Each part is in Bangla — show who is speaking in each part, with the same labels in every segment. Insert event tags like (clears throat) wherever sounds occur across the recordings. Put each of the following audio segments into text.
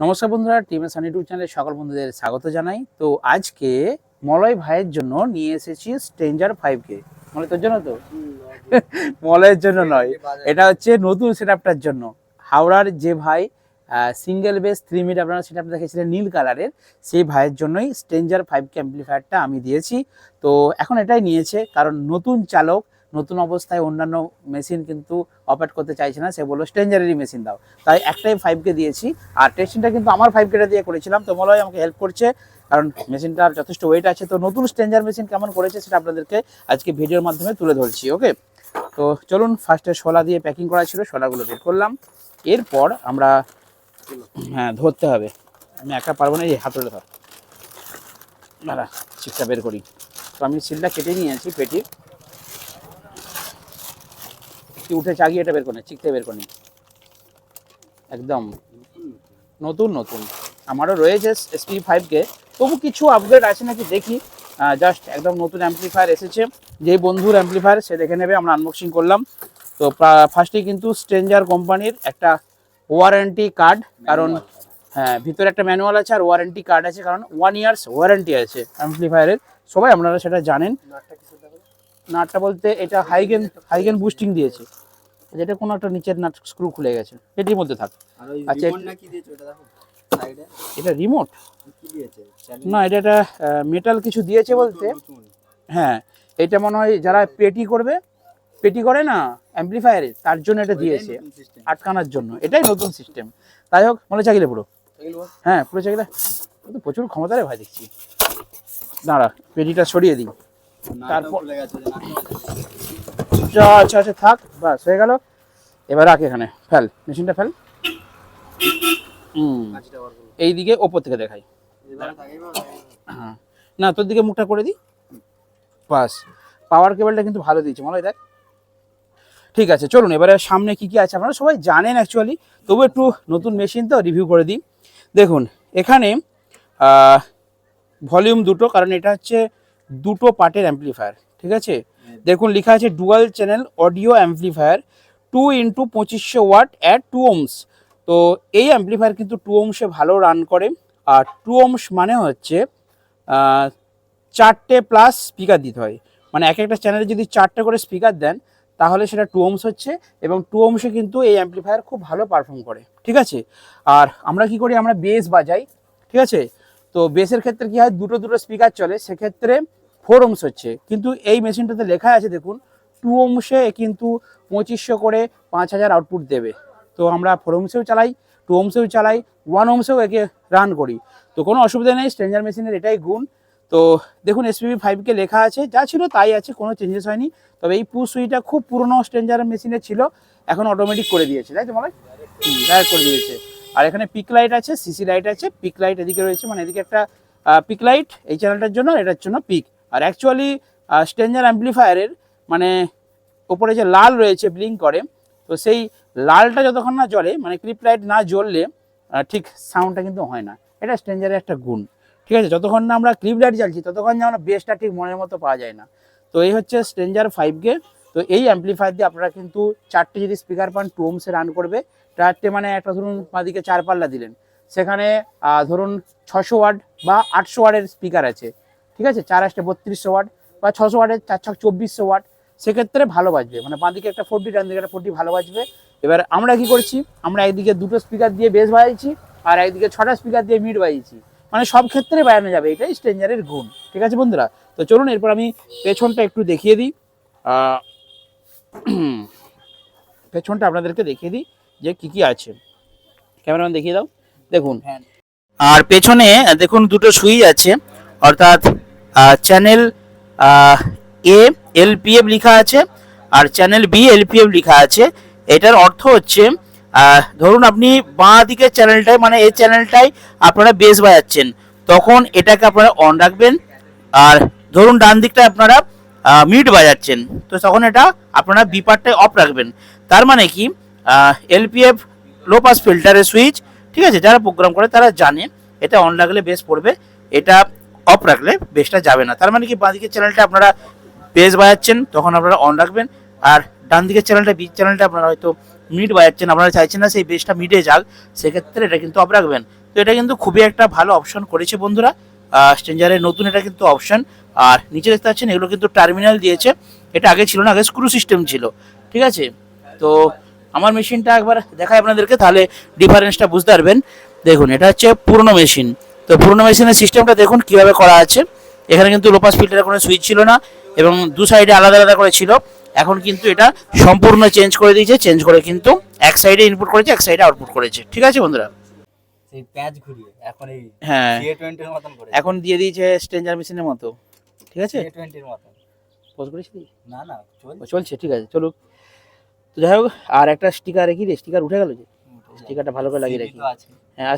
Speaker 1: নমস্কার বন্ধুরা টিমের সান ইউটিউব চ্যানেলে সকল বন্ধুদের স্বাগত জানাই। তো আজকে মলয় ভাইয়ের জন্য নিয়ে এসেছি স্ট্রেঞ্জার ফাইভ কে মলয় তোর জন্য তো? (laughs) মলয়ের জন্য নয়। এটা হচ্ছে নতুন সেটআপটার জন্য। হাওড়ার যে ভাই সিঙ্গেল বেস থ্রি মিট আপনারা সেটআপ দেখেছিলেন নীল কালারের সেই ভাইয়ের জন্যই স্ট্রেঞ্জার ফাইভ কে অ্যাম্পলিফায়ারটা আমি দিয়েছি। তো এখন এটাই নিয়েছে কারণ নতুন চালক নতুন অবস্থায় অন্যান্য মেশিন কিন্তু অপারেট করতে চাইছে না, সে বলল স্ট্রেঞ্জারেরই মেশিন দাও। তাই একটাই ফাইভ কে দিয়েছি। আর টেস্টিংটা কিন্তু আমার ফাইভ কেটা দিয়ে করেছিলাম। তো হয় আমাকে হেল্প করছে, কারণ মেশিনটার যথেষ্ট ওয়েট আছে। তো নতুন স্ট্রেঞ্জার মেশিন কেমন করেছে সেটা আপনাদেরকে আজকে ভিডিওর মাধ্যমে তুলে ধরছি ওকে তো চলুন ফার্স্টে শোলা দিয়ে প্যাকিং করা ছিল শোলাগুলো বের করলাম। এরপর আমরা হ্যাঁ ধরতে হবে। আমি একা পারব না, এই হাতড়ে ধর। দাঁড়া চিপটা বের করি। তো আমি সিলটা কেটে নিয়েছি পেটির। কি উঠে চাগিয়ে এটা বের করে চিকতে বের করে। একদম। নতুন নতুন। আমারও রয়েছে এসপি ফাইভকে তবু কিছু আপগ্রেড আছে নাকি দেখি। জাস্ট একদম নতুন অ্যাম্পলিফায়ার এসেছে। যেই বন্ধুর অ্যাম্পলিফায়ার সে দেখে নেবে আমরা আনবক্সিং করলাম। তো ফার্স্টেই কিন্তু স্ট্রেঞ্জার কোম্পানির একটা ওয়ারেন্টি কার্ড কারণ হ্যাঁ ভিতরে একটা ম্যানুয়াল আছে আর ওয়ারেন্টি কার্ড আছে কারণ ওয়ান ইয়ার্স ওয়ারেন্টি আছে অ্যাম্পলিফায়ারের সবাই আপনারা সেটা জানেন। নাটটা বলতে এটা হাইগেন হাইগেন বুস্টিং দিয়েছে। যেটা কোনো একটা নিচের নাট স্ক্রু খুলে গেছে। এটির মধ্যে থাক। আচ্ছা, এটা রিমোট
Speaker 2: কি দিয়েছে?
Speaker 1: না এটা একটা মেটাল কিছু দিয়েছে বলতে। হ্যাঁ এটা মনে হয় যারা পেটি করবে পেটি করে না অ্যাম্পলিফায়ারে তার জন্য এটা দিয়েছে। আটকানোর জন্য। এটাই নতুন সিস্টেম তাই হোক মনে চাকিলে পুরো। হ্যাঁ পুরো চাকিলে প্রচুর ক্ষমতা রে ভাই দেখছি। দাঁড়া পেটিটা সরিয়ে দিই। তারপর- আচ্ছা আচ্ছা আচ্ছা থাক বাস হয়ে গেল। এবার রাখ এখানে ফেল মেশিনটা ফেল। এই দিকে ওপর থেকে দেখাই। হ্যাঁ। না তোর দিকে মুখটা করে দিই। বাস পাওয়ার কেবলটা কিন্তু ভালো দিয়েছে মনে হয় দেখ। ঠিক আছে চলুন এবারে সামনে কি কি আছে আপনারা সবাই জানেন অ্যাকচুয়ালি তবু একটু নতুন মেশিন তো রিভিউ করে দিই। দেখুন এখানে ভলিউম দুটো কারণ এটা হচ্ছে দুটো পার্টের অ্যাম্পলিফায়ার ঠিক আছে? দেখুন, লেখা আছে dual channel audio amplifier two into পঁচিশশো ওয়াট অ্যাট টু ওমস তো এই অ্যাম্পলিফায়ার কিন্তু টু ওমসে ভালো রান করে। আর টু ওমস মানে হচ্ছে চারটে প্লাস স্পিকার দিতে হয়। মানে এক একটা চ্যানেলে যদি চারটে করে স্পিকার দেন, তাহলে সেটা টু ওমস হচ্ছে এবং টু ওমসে কিন্তু এই অ্যাম্পলিফায়ার খুব ভালো পারফর্ম করে, ঠিক আছে? আর আমরা কি করি? আমরা বেস বাজাই, ঠিক আছে? তো বেসের ক্ষেত্রে কি হয়? দুটো দুটো স্পিকার চলে। সেক্ষেত্রে ফোর ওমস হচ্ছে। কিন্তু এই মেশিনটাতে লেখা আছে, দেখুন টু ওমসে কিন্তু পঁচিশশো করে পাঁচ হাজার আউটপুট দেবে। তো আমরা ফোর ওমসেও চালাই টু ওমসেও চালাই ওয়ান ওমসেও একে রান করি। তো কোনো অসুবিধা নেই স্ট্রেঞ্জার মেশিনের এটাই গুণ। তো দেখুন এসপিবি ফাইভকে লেখা আছে, যা ছিল তাই আছে, কোনো চেঞ্জেস হয়নি। তবে এই পু সুইটা খুব পুরনো স্ট্রেঞ্জার মেশিনে ছিল, এখন অটোমেটিক করে দিয়েছে। তাই তো মনে ডাইরেক্ট করে দিয়েছে। আর এখানে পিক লাইট আছে সিসি লাইট আছে পিক লাইট এদিকে রয়েছে মানে এদিকে একটা পিক লাইট এই চ্যানেলটার জন্য এটার জন্য পিক আর অ্যাকচুয়ালি স্ট্রেঞ্জার অ্যাম্পলিফায়ারের মানে ওপরে যে লাল রয়েছে ব্লিঙ্ক করে, তো সেই লালটা যতক্ষণ না জ্বলে মানে ক্লিপ লাইট না জ্বললে ঠিক সাউন্ডটা কিন্তু হয় না। এটা স্ট্রেঞ্জারের একটা গুণ। ঠিক আছে, যতক্ষণ না আমরা ক্লিপ লাইট জ্বালছি, ততক্ষণ যেন বেসটা ঠিক মনের মতো পাওয়া যায় না। তো এই হচ্ছে স্ট্রেঞ্জার ফাইভ কে তো এই অ্যাম্পলিফায়ার দিয়ে আপনারা কিন্তু চারটে যদি স্পিকার পান টু ওমসে রান করবে। চারটে মানে একটা ধরুন বাঁদিকে চার পাল্লা দিলেন। সেখানে ধরুন ছশো ওয়াট বা আটশো ওয়াটের স্পিকার আছে। ঠিক আছে? চার আসতে বত্রিশশো ওয়াট বা ছশো ওয়াটের চার ছক চব্বিশশো ওয়াট। সেক্ষেত্রে ভালো বাজবে। মানে বাঁদিকে একটা ফোরটি ডান দিকে একটা ফোরটি ভালো বাজবে। এবার আমরা কি করছি? আমরা একদিকে দুটো স্পিকার দিয়ে বেস বাজাইছি আর একদিকে ছটা স্পিকার দিয়ে মিড বাজিয়েছি মানে সব ক্ষেত্রে বাজানো যাবে। এটাই স্ট্রেঞ্জারের গুণ। ঠিক আছে বন্ধুরা? তো চলুন এরপর আমি পেছনটা একটু দেখিয়ে দিই। (clears throat) পেছনটা আপনাদেরকে দেখিয়ে দিই যে কি কি আছে। ক্যামেরাম্যান দেখিয়ে দাও। দেখুন। আর পেছনে দেখুন দুটো সুইচ আছে। অর্থাৎ চ্যানেল এ এলপিএফ লেখা আছে আর চ্যানেল বি এলপিএফ লেখা আছে। এটার অর্থ হচ্ছে ধরুন আপনি বাঁ দিকের চ্যানেলটায় মানে এই চ্যানেলটাই আপনারা বেস বাজাচ্ছেন, তখন এটাকে আপনারা অন রাখবেন আর ধরুন ডান দিকটা আপনারা মিড বাজাচ্ছেন, তো তখন এটা আপনারা বি পার্টটায় অফ রাখবেন। তার মানে কি? এলপিএফ লো পাস ফিল্টারের সুইচ ঠিক আছে? যারা প্রোগ্রাম করে তারা জানে, এটা অন রাখলে বেস পড়বে। এটা অফ রাখলে বেসটা যাবে না। তার মানে কি বাঁদিকের চ্যানেলটা আপনারা বেস বাজাচ্ছেন তখন আপনারা অন রাখবেন। আর ডান দিকের চ্যানেলটা বি চ্যানেলটা আপনারা হয়তো মিড বাজাচ্ছেন আপনারা চাইছেন না সেই বেসটা মিডে যাক, সেক্ষেত্রে এটা কিন্তু অফ রাখবেন। তো এটা কিন্তু খুবই একটা ভালো অপশন করেছে বন্ধুরা। স্ট্রেঞ্জারের নতুন এটা কিন্তু অপশন আর নিচে দেখতে পাচ্ছেন, এগুলো কিন্তু টার্মিনাল দিয়েছে। এটা আগে ছিল না, আগে স্ক্রু সিস্টেম ছিল। ঠিক আছে? তো আমার মেশিনটা একবার দেখাই আপনাদেরকে, তাহলে ডিফারেন্সটা বুঝতে পারবেন। দেখুন, এটা হচ্ছে পুরনো মেশিন তো পুরোনো মেশিনের সিস্টেমটা দেখুন কীভাবে করা আছে। এখানে কিন্তু লোপাস ফিল্টারের কোনো সুইচ ছিল না এবং দু সাইডে আলাদা আলাদা করে ছিল। এখন কিন্তু এটা সম্পূর্ণ চেঞ্জ করে দিয়েছে। চেঞ্জ করে কিন্তু এক সাইডে ইনপুট করেছে এক সাইডে আউটপুট করেছে। ঠিক আছে বন্ধুরা?
Speaker 2: সেই প্যাঁচ ঘুরিয়ে এখন এই
Speaker 1: হ্যাঁ।
Speaker 2: সিএ মতন করে।
Speaker 1: এখন দিয়ে দিয়েছে স্ট্রেঞ্জার মেশিনের মতো। ঠিক আছে?
Speaker 2: সিএ মতন।
Speaker 1: পোজ করেছিলি
Speaker 2: না না
Speaker 1: চলছে। ঠিক আছে চলুক। তো যাই হোক আর একটা স্টিকার রেখি রে? স্টিকার উঠে গেল যে? স্টিকারটা ভালো করে লাগিয়ে রাখি।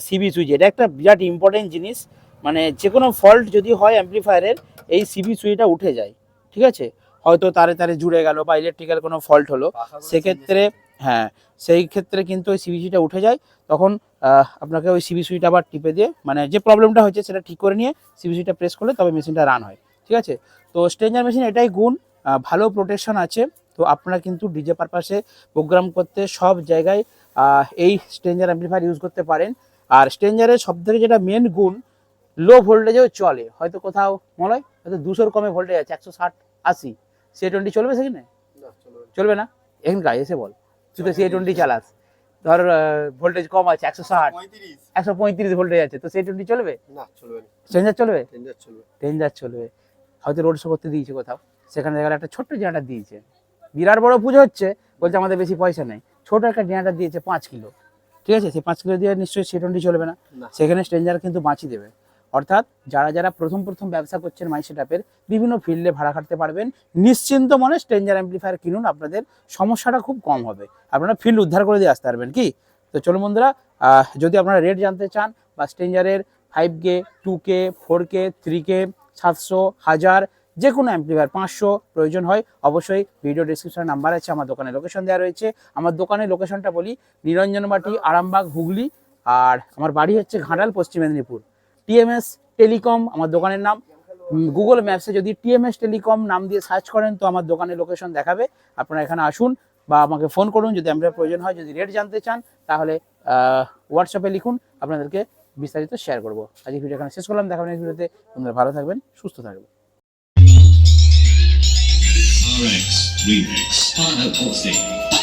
Speaker 1: CB switch. এটা একটা বিরাট ইম্পর্টেন্ট জিনিস। মানে যে কোনো ফল্ট যদি হয় অ্যাম্পলিফায়ারের এই সিবি সুইচটা উঠে যায়। ঠিক আছে? হয়তো তারে তারে জুড়ে গেল বা ইলেকট্রিক্যাল কোনো ফল্ট হলো। সেক্ষেত্রে হ্যাঁ সেই ক্ষেত্রে কিন্তু ওই সিবি সুইচটা উঠে যায়। তখন আপনাকে ওই সিবি সুইচটা আবার টিপে দিয়ে মানে যে প্রবলেমটা হচ্ছে সেটা ঠিক করে নিয়ে সিবি সুইচটা প্রেস করলে তবে মেশিনটা রান হয়। ঠিক আছে? তো স্ট্রেঞ্জার মেশিন এটাই গুণ। ভালো প্রোটেকশন আছে। তো আপনারা কিন্তু ডিজে পারপাসে প্রোগ্রাম করতে সব জায়গায় এই স্ট্রেঞ্জার অ্যাম্পলিফায়ার ইউজ করতে পারেন। আর স্ট্রেঞ্জারের সব থেকে যেটা মেন গুণ লো ভোল্টেজেও চলে। হয়তো কোথাও মলয় হয়তো দুশোর কমে ভোল্টেজ আছে একশো ষাট আশি। সি টোয়েন্টি চলবে সেখানে? চলবে না। এখানকার এসে বল। তুই তো সি টোয়েন্টি চালাস। ধর ভোল্টেজ কম আছে একশো ষাট। একশো পঁয়ত্রিশ। ভোল্টেজ আছে। তো সি টোয়েন্টি চলবে?
Speaker 2: না চলবে
Speaker 1: স্ট্রেঞ্জার চলবে? হয়তো রোড শো করতে দিয়েছে কোথাও। সেখানে দেখা একটা ছোট্ট জেনারেটার দিয়েছে। বিরাট বড় পুজো হচ্ছে বলছে আমাদের বেশি পয়সা নেই। ছোট একটা জেনারেটার দিয়েছে পাঁচ কিলো। ঠিক আছে? সেই পাঁচ কিলো দিয়ে নিশ্চয়ই সি টোয়েন্টি চলবে না।
Speaker 2: না।
Speaker 1: সেখানে স্ট্রেঞ্জার কিন্তু বাঁচিয়ে দেবে। অর্থাৎ যারা যারা প্রথম প্রথম ব্যবসা করছেন মাই সেটআপের বিভিন্ন ফিল্ডে ভাড়া খাটতে পারবেন। নিশ্চিন্ত মনে স্ট্রেঞ্জার অ্যাম্পলিফায়ার কিনুন আপনাদের সমস্যাটা খুব কম হবে। আপনারা ফিল্ড উদ্ধার করে দিয়ে আসতে পারবেন কি? তো চলুন বন্ধুরা যদি আপনারা রেট জানতে চান বা স্ট্রেঞ্জারের five K two K four K three K সাতশো হাজার যে কোনো অ্যাম্পলিফায়ার পাঁচশো প্রয়োজন হয়। অবশ্যই ভিডিও ডিসক্রিপশনে নাম্বার আছে, আমার দোকানে লোকেশন দেওয়া রয়েছে। আমার দোকানের লোকেশনটা বলি, নিরঞ্জনবাটি, আরামবাগ, হুগলি। আর আমার বাড়ি হচ্ছে ঘাটাল, পশ্চিম মেদিনীপুর। টিএমএস টেলিকম আমার দোকানের নাম। গুগল ম্যাপসে যদি টিএমএস টেলিকম নাম দিয়ে সার্চ করেন, তো আমার দোকানের লোকেশন দেখাবে। আপনারা এখানে আসুন বা আমাকে ফোন করুন, যদি আপনার প্রয়োজন হয়, যদি রেট জানতে চান, তাহলে হোয়াটসঅ্যাপে লিখুন, আপনাদেরকে বিস্তারিত শেয়ার করব। আজকে ভিডিও এখানে শেষ করলাম দেখাবেন এই ভিডিওতে আপনারা ভালো থাকবেন, সুস্থ থাকবেন।
Speaker 3: RX, remix, Arno Posty.